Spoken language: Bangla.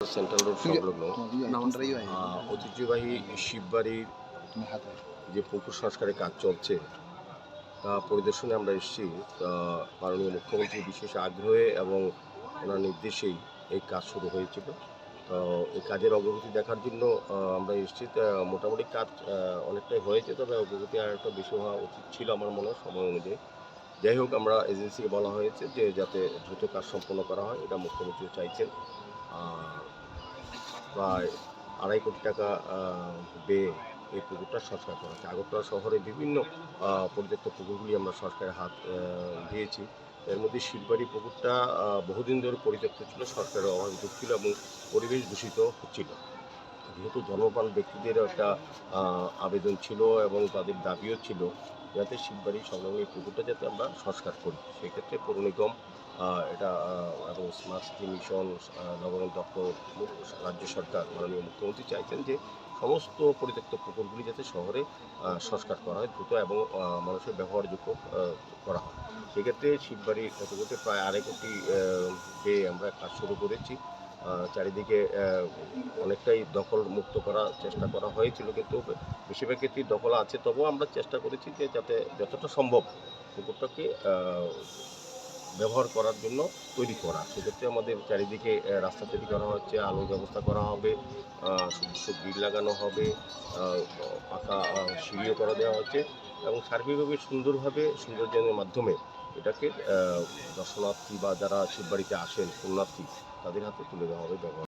সেন্ট্রাল রোড সংলগ্ন। ঐতিহ্যবাহী শিববাড়ির যে পুকুর সংস্কারের কাজ চলছে তা পরিদর্শনে আমরা এসেছি। তা মাননীয় মুখ্যমন্ত্রীর বিশেষ আগ্রহে এবং ওনার নির্দেশেই এই কাজ শুরু হয়েছিল। তো এই কাজের অগ্রগতি দেখার জন্য আমরা এসেছি। মোটামুটি কাজ অনেকটাই হয়েছে তবে অগ্রগতি আর একটা বেশি হওয়া উচিত ছিল আমার মনে হয় সময় অনুযায়ী। যাই হোক আমরা এজেন্সিকে বলা হয়েছে যে যাতে দ্রুত কাজ সম্পন্ন করা হয় এটা মুখ্যমন্ত্রী চাইছেন। প্রায় আড়াই কোটি টাকা ব্যয়ে এই পুকুরটা সংস্কার করা হচ্ছে আগরতলা শহরে বিভিন্ন আহ, পরিত্যক্ত পুকুরগুলি আমরা সরকারের হাত দিয়েছি। এর মধ্যে শিলবাড়ি পুকুরটা বহুদিন ধরে পরিত্যক্ত ছিল সরকারের অভাব ছিল এবং পরিবেশ দূষিত হচ্ছিল। যেহেতু ধর্মপাল ব্যক্তিদের একটা আবেদন ছিল এবং তাদের দাবিও ছিল যাতে শিববাড়ি সংলগ্ন এই পুকুরটা যাতে আমরা সংস্কার করি। সেক্ষেত্রে পৌর নিগম এটা এবং স্মার্ট সিটি মিশন নগরায়ণ দপ্তর, রাজ্য সরকার, মাননীয় মুখ্যমন্ত্রী চাইছেন যে সমস্ত পরিত্যক্ত পুকুরগুলি যাতে শহরে সংস্কার করা হয় দ্রুত এবং মানুষের ব্যবহারযোগ্য করা হয়। সেক্ষেত্রে শিববাড়ি কতগুলোতে প্রায় আড়াই কোটি ব্যয়ে আমরা কাজ শুরু করেছি। চারিদিকে অনেকটাই দখল মুক্ত করার চেষ্টা করা হয়েছিল, কিন্তু বেশিরভাগ ক্ষেত্রেই দখল আছে। তবুও আমরা চেষ্টা করেছি যে যাতে যতটা সম্ভব পুকুরটাকে ব্যবহার করার জন্য তৈরি করা। সেক্ষেত্রে আমাদের চারিদিকে রাস্তা তৈরি করা হচ্ছে, আলোর ব্যবস্থা করা হবে সবজি গ্রিল লাগানো হবে পাকা সিঁড়িও করা দেওয়া হচ্ছে এবং সার্বিকভাবে সুন্দরভাবে সৌন্দর্যের মাধ্যমে এটাকে দর্শনার্থী বা যারা শিববাড়িতে আসেন, পুণ্যার্থী, তাদের হাতে তুলে দেওয়া হবে ব্যবহার।